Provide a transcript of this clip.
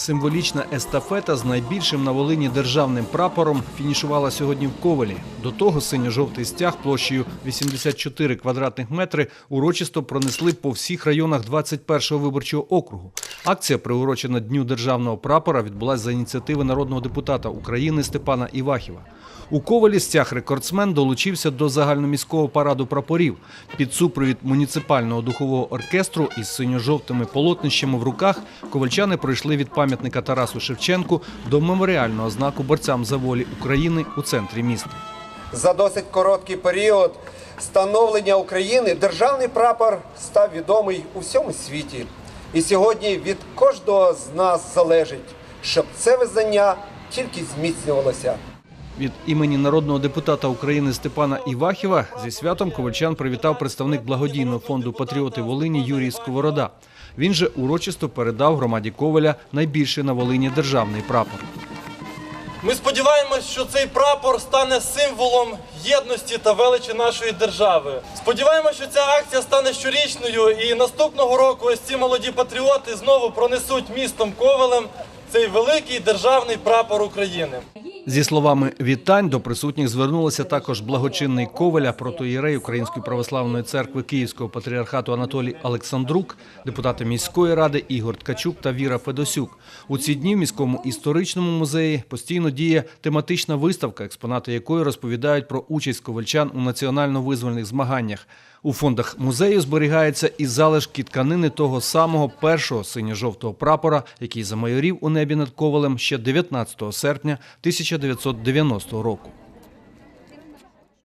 Символічна естафета з найбільшим на Волині державним прапором фінішувала сьогодні в Ковелі. До того синьо-жовтий стяг площею 84 квадратних метри урочисто пронесли по всіх районах 21-го виборчого округу. Акція, приурочена Дню державного прапора, відбулася за ініціативи народного депутата України Степана Івахіва. У Ковалі стяг рекордсмен долучився до загальноміського параду прапорів. Під супровід муніципального духового оркестру із синьо-жовтими полотнищами в руках ковальчани пройшли від пам'ятника Тарасу Шевченку до меморіального знаку борцям за волі України у центрі міста. За досить короткий період становлення України державний прапор став відомий у всьому світі. І сьогодні від кожного з нас залежить, щоб це визнання тільки зміцнювалося. Від імені народного депутата України Степана Івахіва зі святом ковальчан привітав представник благодійного фонду Патріоти Волині Юрій Сковорода. Він же урочисто передав громаді Коваля найбільший на Волині державний прапор. Ми сподіваємось, що цей прапор стане символом єдності та величі нашої держави. Сподіваємось, що ця акція стане щорічною, і наступного року ось ці молоді патріоти знову пронесуть містом Ковелем цей великий державний прапор України. Зі словами вітань до присутніх звернулися також благочинний Коваля, протоїрей Української православної церкви Київського патріархату Анатолій Олександрук, депутати міської ради Ігор Ткачук та Віра Федосюк. У ці дні в міському історичному музеї постійно діє тематична виставка, експонати якої розповідають про участь ковальчан у національно-визвольних змаганнях. У фондах музею зберігається і залишки тканини того самого першого синьо-жовтого прапора, який замайорів у небі над Ковалем ще 19 серпня 1990 року.